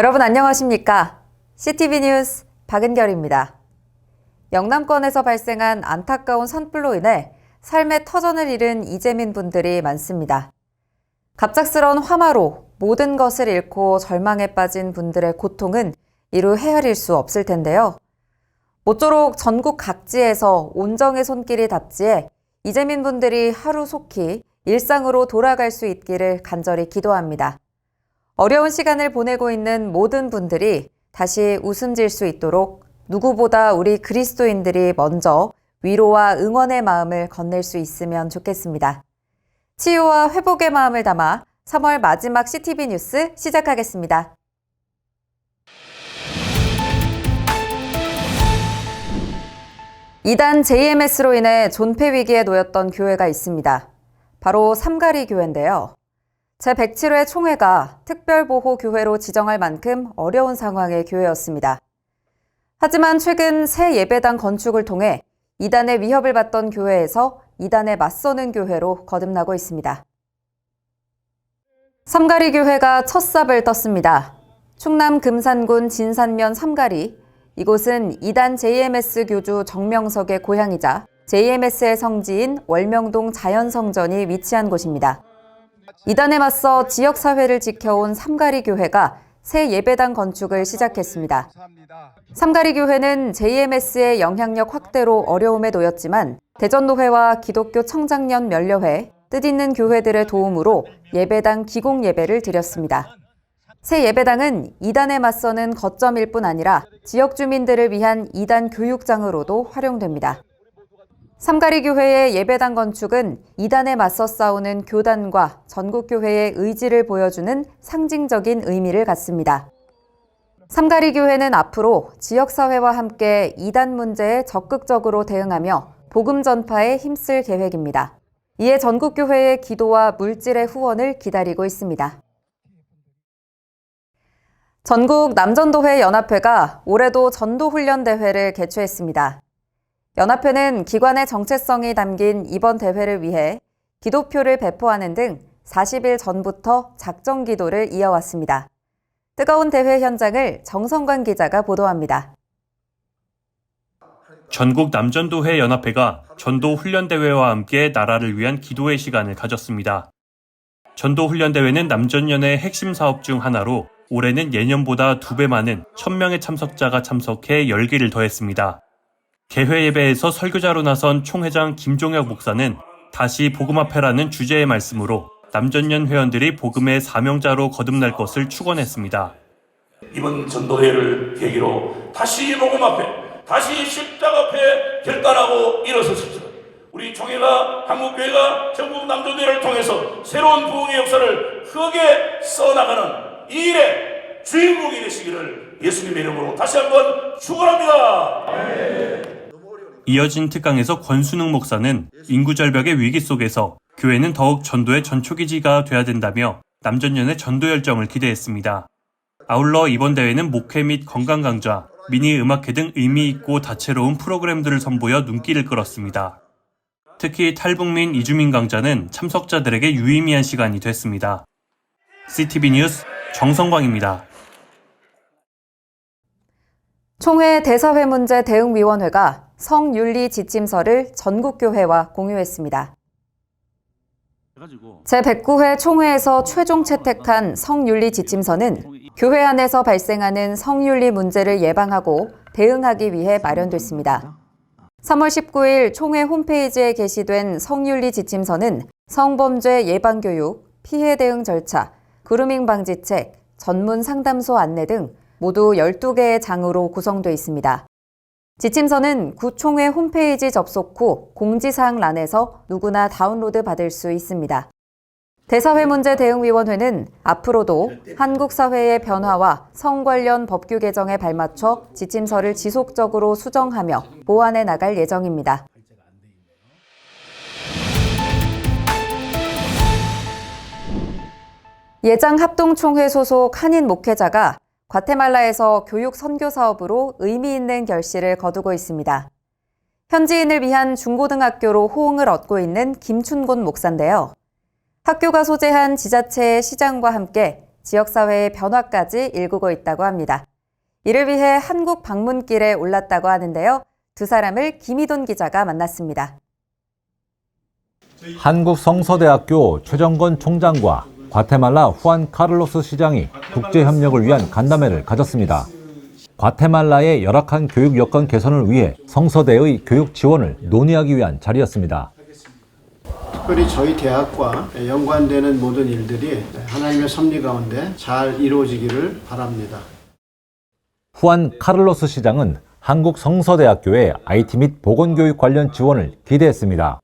여러분 안녕하십니까? CTV 뉴스 박은결입니다. 영남권에서 발생한 안타까운 산불로 인해 삶의 터전을 잃은 이재민 분들이 많습니다. 갑작스런 화마로 모든 것을 잃고 절망에 빠진 분들의 고통은 이루 헤아릴 수 없을 텐데요. 모쪼록 전국 각지에서 온정의 손길이 답지해 이재민 분들이 하루 속히 일상으로 돌아갈 수 있기를 간절히 기도합니다. 어려운 시간을 보내고 있는 모든 분들이 다시 웃음 질 수 있도록 누구보다 우리 그리스도인들이 먼저 위로와 응원의 마음을 건넬 수 있으면 좋겠습니다. 치유와 회복의 마음을 담아 3월 마지막 CTV 뉴스 시작하겠습니다. 이단 JMS로 인해 존폐 위기에 놓였던 교회가 있습니다. 바로 삼가리 교회인데요. 제107회 총회가 특별보호교회로 지정할 만큼 어려운 상황의 교회였습니다. 하지만 최근 새 예배당 건축을 통해 이단의 위협을 받던 교회에서 이단에 맞서는 교회로 거듭나고 있습니다. 삼가리 교회가 첫 삽을 떴습니다. 충남 금산군 진산면 삼가리. 이곳은 이단 JMS 교주 정명석의 고향이자 JMS의 성지인 월명동 자연성전이 위치한 곳입니다. 이단에 맞서 지역 사회를 지켜온 삼가리 교회가 새 예배당 건축을 시작했습니다. 삼가리 교회는 JMS의 영향력 확대로 어려움에 놓였지만 대전노회와 기독교 청장년 면려회, 뜻있는 교회들의 도움으로 예배당 기공 예배를 드렸습니다. 새 예배당은 이단에 맞서는 거점일 뿐 아니라 지역 주민들을 위한 이단 교육장으로도 활용됩니다. 삼가리 교회의 예배당 건축은 이단에 맞서 싸우는 교단과 전국 교회의 의지를 보여주는 상징적인 의미를 갖습니다. 삼가리 교회는 앞으로 지역 사회와 함께 이단 문제에 적극적으로 대응하며 복음 전파에 힘쓸 계획입니다. 이에 전국 교회의 기도와 물질의 후원을 기다리고 있습니다. 전국 남전도회 연합회가 올해도 전도 훈련 대회를 개최했습니다. 연합회는 기관의 정체성이 담긴 이번 대회를 위해 기도표를 배포하는 등 40일 전부터 작정 기도를 이어왔습니다. 뜨거운 대회 현장을 정성관 기자가 보도합니다. 전국 남전도회 연합회가 전도 훈련 대회와 함께 나라를 위한 기도의 시간을 가졌습니다. 전도 훈련 대회는 남전연의 핵심 사업 중 하나로 올해는 예년보다 두 배 많은 1000명의 참석자가 참석해 열기를 더했습니다. 개회 예배에서 설교자로 나선 총회장 김종혁 목사는 다시 복음 앞에라는 주제의 말씀으로 남전연 회원들이 복음의 사명자로 거듭날 것을 축원했습니다. 이번 전도회를 계기로 다시 복음 앞에 다시 십자가 앞에 결단하고 일어섰습니다. 우리 총회가 한국교회가 전국 남조대를 통해서 새로운 부흥의 역사를 크게 써나가는 이 일의 주인공이 되시기를 예수님의 이름으로 다시 한번 축원합니다. 이어진 특강에서 권순웅 목사는 인구 절벽의 위기 속에서 교회는 더욱 전도의 전초기지가 돼야 된다며 남전연의 전도 열정을 기대했습니다. 아울러 이번 대회는 목회 및 건강 강좌, 미니 음악회 등 의미 있고 다채로운 프로그램들을 선보여 눈길을 끌었습니다. 특히 탈북민 이주민 강좌는 참석자들에게 유의미한 시간이 됐습니다. CTV 뉴스 정성광입니다. 총회 대사회 문제 대응위원회가 성윤리 지침서를 전국교회와 공유했습니다. 제109회 총회에서 최종 채택한 성윤리 지침서는 교회 안에서 발생하는 성윤리 문제를 예방하고 대응하기 위해 마련됐습니다. 3월 19일 총회 홈페이지에 게시된 성윤리 지침서는 성범죄 예방교육, 피해 대응 절차, 그루밍 방지책, 전문 상담소 안내 등 모두 12개의 장으로 구성되어 있습니다. 지침서는 구총회 홈페이지 접속 후 공지사항란에서 누구나 다운로드 받을 수 있습니다. 대사회 문제 대응위원회는 앞으로도 한국 사회의 변화와 성 관련 법규 개정에 발맞춰 지침서를 지속적으로 수정하며 보완해 나갈 예정입니다. 예장 합동총회 소속 한인 목회자가 과테말라에서 교육 선교 사업으로 의미 있는 결실을 거두고 있습니다. 현지인을 위한 중고등학교로 호응을 얻고 있는 김춘곤 목사인데요. 학교가 소재한 지자체의 시장과 함께 지역사회의 변화까지 일구고 있다고 합니다. 이를 위해 한국 방문길에 올랐다고 하는데요. 두 사람을 김희돈 기자가 만났습니다. 한국 성서대학교 최정건 총장과 과테말라 후안 카를로스 시장이 국제 협력을 위한 간담회를 가졌습니다. 과테말라의 열악한 교육 여건 개선을 위해 성서대의 교육 지원을 논의하기 위한 자리였습니다. 특별히 저희 대학과 연관되는 모든 일들이 하나님의 섭리 가운데 잘 이루어지기를 바랍니다. 후안 카를로스 시장은 한국 성서대학교의 IT 및 보건교육 관련 지원을 기대했습니다.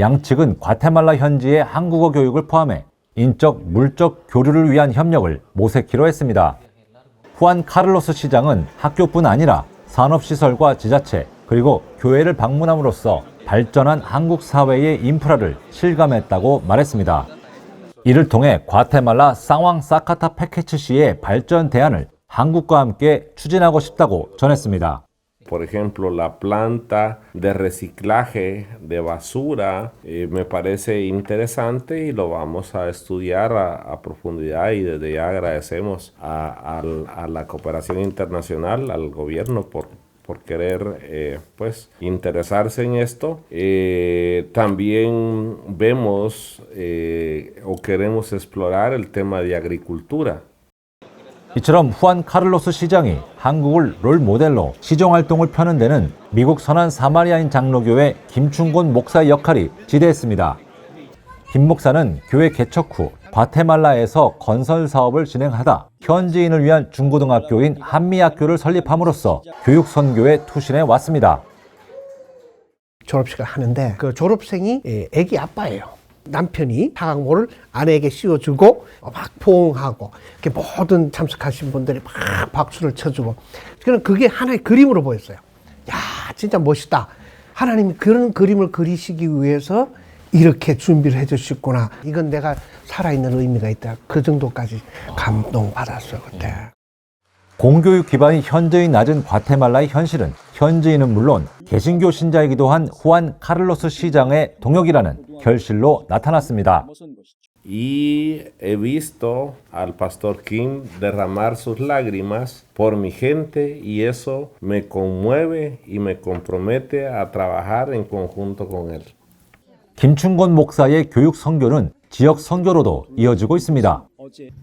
양측은 과테말라 현지의 한국어 교육을 포함해 인적, 물적 교류를 위한 협력을 모색키로 했습니다. 후안 카를로스 시장은 학교뿐 아니라 산업시설과 지자체, 그리고 교회를 방문함으로써 발전한 한국 사회의 인프라를 실감했다고 말했습니다. 이를 통해 과테말라 쌍왕 사카타 패케츠 시의 발전 대안을 한국과 함께 추진하고 싶다고 전했습니다. Por ejemplo, la planta de reciclaje de basura eh, me parece interesante y lo vamos a estudiar a, profundidad y desde ya agradecemos a, la cooperación internacional, al gobierno por, por querer eh, pues interesarse en esto. Eh, también vemos eh, o queremos explorar el tema de agricultura. 이처럼 후안 카를로스 시장이 한국을 롤 모델로 시정 활동을 펴는 데는 미국 선한 사마리아인 장로교회 김충곤 목사의 역할이 지대했습니다. 김 목사는 교회 개척 후 과테말라에서 건설 사업을 진행하다 현지인을 위한 중고등학교인 한미학교를 설립함으로써 교육 선교에 투신해 왔습니다. 졸업식을 하는데 그 졸업생이 예, 애기 아빠예요. 남편이 사각모를 아내에게 씌워주고 막 포옹하고 이렇게 모든 참석하신 분들이 막 박수를 쳐주고 그는 그게 하나의 그림으로 보였어요. 야 진짜 멋있다. 하나님이 그런 그림을 그리시기 위해서 이렇게 준비를 해주셨구나. 이건 내가 살아있는 의미가 있다. 그 정도까지 감동받았어요 그때. 공교육 기반이 현저히 낮은 과테말라의 현실은 현지인은 물론 개신교 신자이기도 한 후안 카를로스 시장의 동역이라는 결실로 나타났습니다. Y he visto al pastor Kim derramar sus lágrimas por mi gente y eso me conmueve y me compromete a trabajar en conjunto con él. 김충곤 목사의 교육 선교는 지역 선교로도 이어지고 있습니다.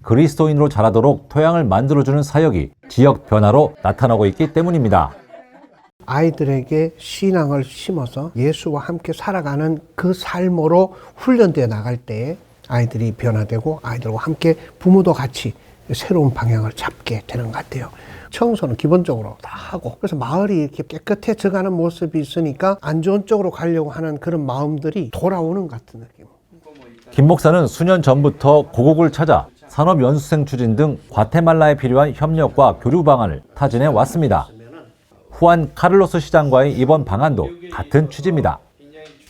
그리스도인으로 자라도록 토양을 만들어주는 사역이 지역 변화로 나타나고 있기 때문입니다. 아이들에게 신앙을 심어서 예수와 함께 살아가는 그 삶으로 훈련되어 나갈 때에 아이들이 변화되고 아이들과 함께 부모도 같이 새로운 방향을 잡게 되는 것 같아요. 청소는 기본적으로 다 하고 그래서 마을이 이렇게 깨끗해져 가는 모습이 있으니까 안 좋은 쪽으로 가려고 하는 그런 마음들이 돌아오는 것 같은 느낌. 김 목사는 수년 전부터 고국을 찾아 산업연수생 추진 등 과테말라에 필요한 협력과 교류 방안을 타진해 왔습니다. 후안 카를로스 시장과의 이번 방안도 같은 취지입니다.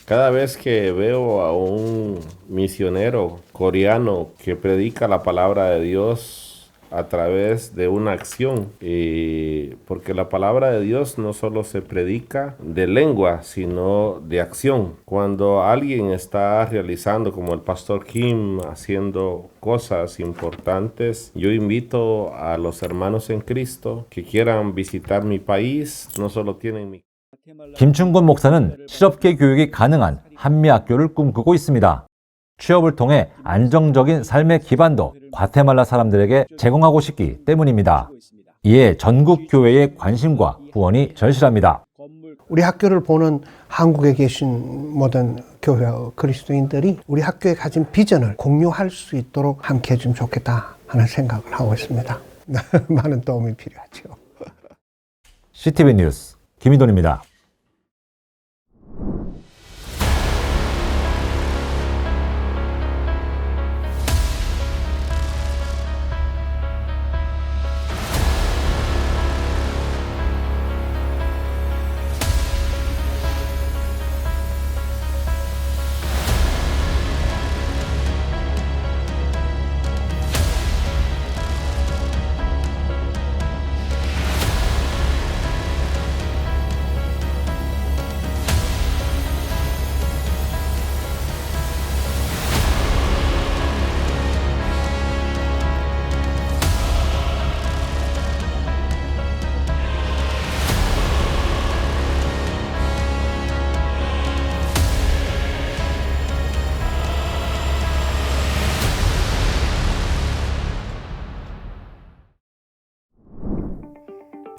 Cada vez que veo a un misionero coreano que predica la palabra de Dios a través de una acción, eh, porque la palabra de Dios no solo se predica de lengua, sino de acción. Cuando alguien está realizando, como el pastor Kim, haciendo cosas importantes, yo invito a los hermanos en Cristo que quieran visitar mi país, no solo tienen mi 김충곤 목사는 실업계 교육이 가능한 한미학교를 꿈꾸고 있습니다. 취업을 통해 안정적인 삶의 기반도 과테말라 사람들에게 제공하고 싶기 때문입니다. 이에 전국 교회의 관심과 후원이 절실합니다. 우리 학교를 보는 한국에 계신 모든 교회 그리스도인들이 우리 학교에 가진 비전을 공유할 수 있도록 함께 해주면 좋겠다 하는 생각을 하고 있습니다. 많은 도움이 필요하죠. CTV 뉴스 김희돈입니다.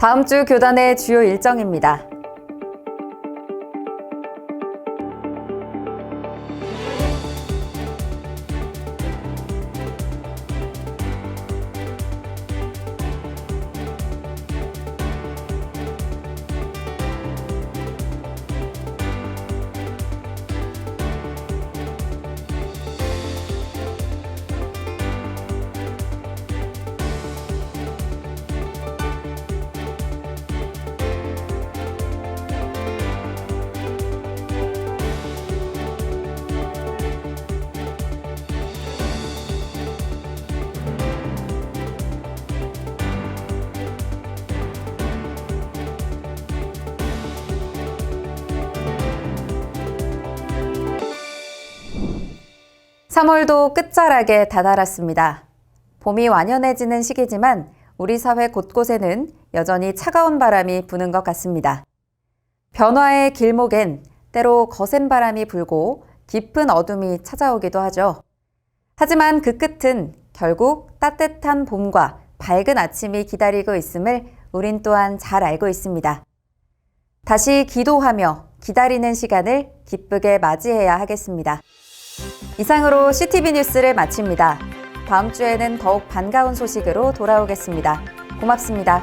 다음 주 교단의 주요 일정입니다. 삼월도 끝자락에 다다랐습니다. 봄이 완연해지는 시기지만 우리 사회 곳곳에는 여전히 차가운 바람이 부는 것 같습니다. 변화의 길목엔 때로 거센 바람이 불고 깊은 어둠이 찾아오기도 하죠. 하지만 그 끝은 결국 따뜻한 봄과 밝은 아침이 기다리고 있음을 우린 또한 잘 알고 있습니다. 다시 기도하며 기다리는 시간을 기쁘게 맞이해야 하겠습니다. 이상으로 CTV 뉴스를 마칩니다. 다음 주에는 더욱 반가운 소식으로 돌아오겠습니다. 고맙습니다.